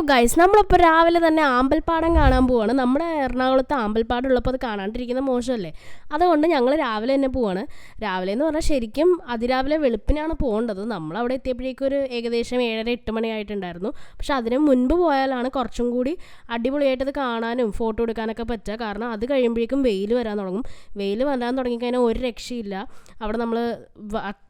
Guys നമ്മളിപ്പോൾ രാവിലെ തന്നെ ആമ്പൽപ്പാടം കാണാൻ പോവാണ്. നമ്മുടെ എറണാകുളത്ത് ആമ്പൽപ്പാടം ഉള്ളപ്പോൾ അത് കാണാണ്ടിരിക്കുന്ന മോശമല്ലേ? അതുകൊണ്ട് ഞങ്ങൾ രാവിലെ തന്നെ പോവാണ്. രാവിലെ എന്ന് പറഞ്ഞാൽ ശരിക്കും അതിരാവിലെ വെളുപ്പിനാണ് പോകേണ്ടത്. നമ്മളവിടെ എത്തിയപ്പോഴേക്കും ഒരു ഏകദേശം ഏഴര എട്ട് മണിയായിട്ടുണ്ടായിരുന്നു പക്ഷെ അതിന് മുൻപ് പോയാലാണ് കുറച്ചും കൂടി അടിപൊളിയായിട്ട് അത് കാണാനും ഫോട്ടോ എടുക്കാനൊക്കെ പറ്റുക. കാരണം അത് കഴിയുമ്പോഴേക്കും വെയിൽ വരാൻ തുടങ്ങും. വെയിൽ വരാൻ തുടങ്ങിക്കഴിഞ്ഞാൽ ഒരു രക്ഷയില്ല. അവിടെ നമ്മൾ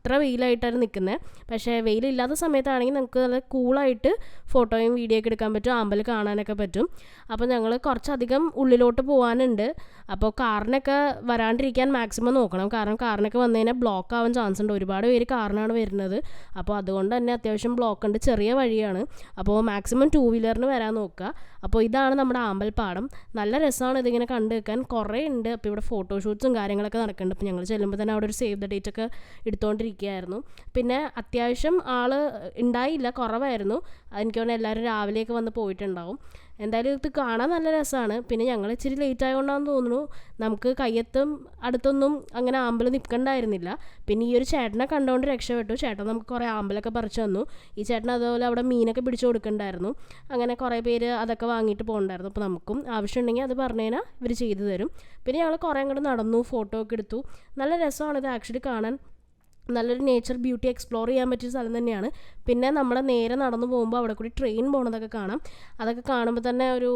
അത്ര വെയിലായിട്ടാണ് നിൽക്കുന്നത് പക്ഷേ വെയിലില്ലാത്ത സമയത്താണെങ്കിൽ നമുക്ക് നല്ല കൂളായിട്ട് ഫോട്ടോയും വീഡിയോ ഒക്കെ എടുക്കാൻ പറ്റും അമ്പലം കാണാനൊക്കെ പറ്റും. അപ്പോൾ ഞങ്ങൾ കുറച്ചധികം ഉള്ളിലോട്ട് പോകാനുണ്ട് അപ്പോൾ കാറിനൊക്കെ വരാണ്ടിരിക്കാൻ മാക്സിമം നോക്കണം. കാരണം കാറിനൊക്കെ വന്നു കഴിഞ്ഞാൽ ബ്ലോക്ക് ആവാൻ ചാൻസ് ഉണ്ട്. ഒരുപാട് പേര് കാറിനാണ് വരുന്നത്. അപ്പോൾ അതുകൊണ്ട് തന്നെ അത്യാവശ്യം ബ്ലോക്ക് ഉണ്ട്. ചെറിയ വഴിയാണ്. അപ്പോൾ മാക്സിമം ടൂ വീലറിന് വരാൻ നോക്കുക. അപ്പോൾ ഇതാണ് നമ്മുടെ ആമ്പൽപ്പാടം നല്ല രസമാണ് ഇതിങ്ങനെ കണ്ടു വെക്കാൻ കുറേ ഉണ്ട്. അപ്പോൾ ഇവിടെ ഫോട്ടോഷൂട്ട്സും കാര്യങ്ങളൊക്കെ നടക്കുന്നുണ്ട്. അപ്പോൾ ഞങ്ങൾ ചെല്ലുമ്പോൾ തന്നെ അവിടെ ഒരു സേവ് ദ ഡേറ്റ് ഒക്കെ എടുത്തുകൊണ്ടിരിക്കുകയായിരുന്നു പിന്നെ അത്യാവശ്യം ആൾ ഉണ്ടായില്ല കുറവായിരുന്നു. എനിക്ക് തോന്നുന്നു എല്ലാവരും രാവിലെയൊക്കെ വന്ന് പോയിട്ടുണ്ടാവും. എന്തായാലും ഇത് കാണാൻ നല്ല രസമാണ്. പിന്നെ ഞങ്ങൾ ഇച്ചിരി ലേറ്റ് ആയതുകൊണ്ടാണെന്ന് തോന്നുന്നു. നമുക്ക് കയ്യത്തും അടുത്തൊന്നും അങ്ങനെ ആമ്പൽ നിൽക്കണ്ടായിരുന്നില്ല പിന്നെ ഈ ഒരു ചേട്ടനെ കണ്ടുകൊണ്ട് രക്ഷപ്പെട്ടു. ചേട്ടൻ നമുക്ക് കുറേ ആമ്പലൊക്കെ പറിച്ചു തന്നു. ഈ ചേട്ടൻ അതുപോലെ അവിടെ മീനൊക്കെ പിടിച്ചു കൊടുക്കണ്ടായിരുന്നു. അങ്ങനെ കുറേ പേര് അതൊക്കെ വാങ്ങിയിട്ട് പോകണ്ടായിരുന്നു. അപ്പോൾ നമുക്കും ആവശ്യമുണ്ടെങ്കിൽ അത് പറഞ്ഞു കഴിഞ്ഞാൽ ഇവർ ചെയ്തു തരും. പിന്നെ ഞങ്ങൾ കുറേ അങ്ങോട്ട് നടന്നു ഫോട്ടോ ഒക്കെ എടുത്തു. നല്ല രസമാണ് ഇത് ആക്ച്വലി കാണാൻ. നല്ലൊരു നേച്ചർ ബ്യൂട്ടി എക്സ്പ്ലോർ ചെയ്യാൻ പറ്റിയ സ്ഥലം തന്നെയാണ്. പിന്നെ നമ്മുടെ നേരെ നടന്നു പോകുമ്പോൾ അവിടെ കൂടി ട്രെയിൻ പോണതൊക്കെ കാണാം. അതൊക്കെ കാണുമ്പോൾ തന്നെ ഒരു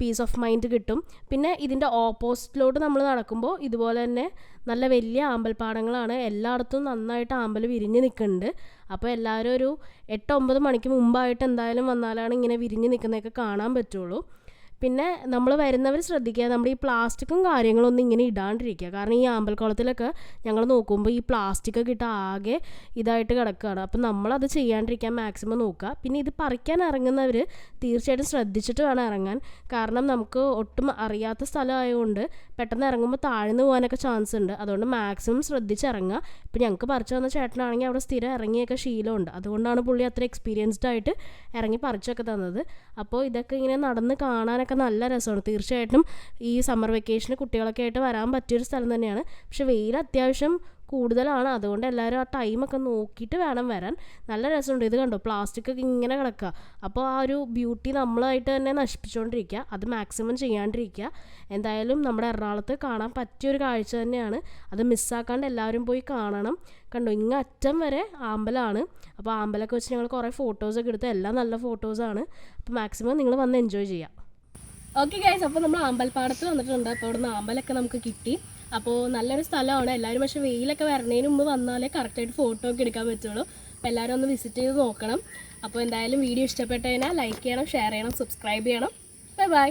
പീസ് ഓഫ് മൈൻഡ് കിട്ടും. പിന്നെ ഇതിന്റെ ഓപ്പോസിറ്റിലോട്ട് നമ്മൾ നടക്കുമ്പോൾ ഇതുപോലെ തന്നെ നല്ല വലിയ ആമ്പൽപ്പാടങ്ങളാണ് എല്ലായിടത്തും നന്നായിട്ട് ആമ്പൽ വിരിഞ്ഞ് നിൽക്കുന്നുണ്ട്. അപ്പോൾ എല്ലാവരും ഒരു എട്ട് ഒമ്പത് മണിക്ക് മുമ്പായിട്ട് എന്തായാലും വന്നാലാണ് ഇങ്ങനെ വിരിഞ്ഞ് നിൽക്കുന്നതൊക്കെ കാണാൻ പറ്റുള്ളൂ. പിന്നെ നമ്മൾ വരുന്നവർ ശ്രദ്ധിക്കുക. നമ്മുടെ ഈ പ്ലാസ്റ്റിക്കും കാര്യങ്ങളൊന്നും ഇങ്ങനെ ഇടാണ്ടിരിക്കുക. കാരണം ഈ ആമ്പൽക്കുളത്തിലൊക്കെ ഞങ്ങൾ നോക്കുമ്പോൾ ഈ പ്ലാസ്റ്റിക്കൊക്കെ ഇട്ട് ആകെ ഇതായിട്ട് കിടക്കുകയാണ് അപ്പം നമ്മളത് ചെയ്യാണ്ടിരിക്കാൻ മാക്സിമം നോക്കുക. പിന്നെ ഇത് പറിക്കാൻ ഇറങ്ങുന്നവർ തീർച്ചയായിട്ടും ശ്രദ്ധിച്ചിട്ട് വേണം ഇറങ്ങാൻ. കാരണം നമുക്ക് ഒട്ടും അറിയാത്ത സ്ഥലമായതുകൊണ്ട് പെട്ടെന്ന് ഇറങ്ങുമ്പോൾ താഴ്ന്നു പോകാനൊക്കെ ചാൻസ് ഉണ്ട്. അതുകൊണ്ട് മാക്സിമം ശ്രദ്ധിച്ച് ഇറങ്ങുക. ഇപ്പം ഞങ്ങൾക്ക് പറിച്ചു വന്ന ചേട്ടനാണെങ്കിൽ അവിടെ സ്ഥിരം ഇറങ്ങിയൊക്കെ ശീലമുണ്ട്. അതുകൊണ്ടാണ് പുള്ളി അത്ര എക്സ്പീരിയൻസ്ഡ് ആയിട്ട് ഇറങ്ങി പറിച്ചൊക്കെ തന്നത്. അപ്പോൾ ഇതൊക്കെ ഇങ്ങനെ നടന്ന് കാണാനൊക്കെ നല്ല രസമാണ്. തീർച്ചയായിട്ടും ഈ സമ്മർ വെക്കേഷന് കുട്ടികളൊക്കെ ആയിട്ട് വരാൻ പറ്റിയൊരു സ്ഥലം തന്നെയാണ്. പക്ഷെ വെയിൽ അത്യാവശ്യം കൂടുതലാണ്. അതുകൊണ്ട് എല്ലാവരും ആ ടൈമൊക്കെ നോക്കിയിട്ട് വേണം വരാൻ. നല്ല രസമുണ്ട്. ഇത് കണ്ടോ? പ്ലാസ്റ്റിക് ഒക്കെ ഇങ്ങനെ കിടക്കുക. അപ്പോൾ ആ ഒരു ബ്യൂട്ടി നമ്മളായിട്ട് തന്നെ നശിപ്പിച്ചുകൊണ്ടിരിക്കുക. അത് മാക്സിമം ചെയ്യാണ്ടിരിക്കുക. എന്തായാലും നമ്മുടെ എറണാകുളത്ത് കാണാൻ പറ്റിയൊരു കാഴ്ച തന്നെയാണ്. അത് മിസ്സാക്കാണ്ട് എല്ലാവരും പോയി കാണണം. കണ്ടോ? ഇങ്ങ് അറ്റം വരെ ആമ്പലാണ്. അപ്പോൾ ആമ്പലൊക്കെ വെച്ച് ഞങ്ങൾ കുറേ ഫോട്ടോസൊക്കെ എടുത്ത്. എല്ലാം നല്ല ഫോട്ടോസാണ് അപ്പോൾ മാക്സിമം നിങ്ങൾ വന്ന് എൻജോയ് ചെയ്യുക. ഓക്കെ ഗൈസ് അപ്പോൾ നമ്മൾ അമ്പൽപ്പാടത്ത് വന്നിട്ടുണ്ട്. അപ്പോൾ അവിടുന്ന് അമ്പലൊക്കെ നമുക്ക് കിട്ടി. അപ്പോൾ നല്ലൊരു സ്ഥലമാണ്. എല്ലാവരും പക്ഷേ വെയിലൊക്കെ വരണതിന് മുമ്പ് വന്നാലേ കറക്റ്റായിട്ട് ഫോട്ടോ ഒക്കെ എടുക്കാൻ പറ്റുള്ളൂ. അപ്പോൾ എല്ലാവരും ഒന്ന് വിസിറ്റ് ചെയ്ത് നോക്കണം. അപ്പോൾ എന്തായാലും വീഡിയോ ഇഷ്ടപ്പെട്ടതിനാൽ ലൈക്ക് ചെയ്യണം ഷെയർ ചെയ്യണം സബ്സ്ക്രൈബ് ചെയ്യണം. Bye bye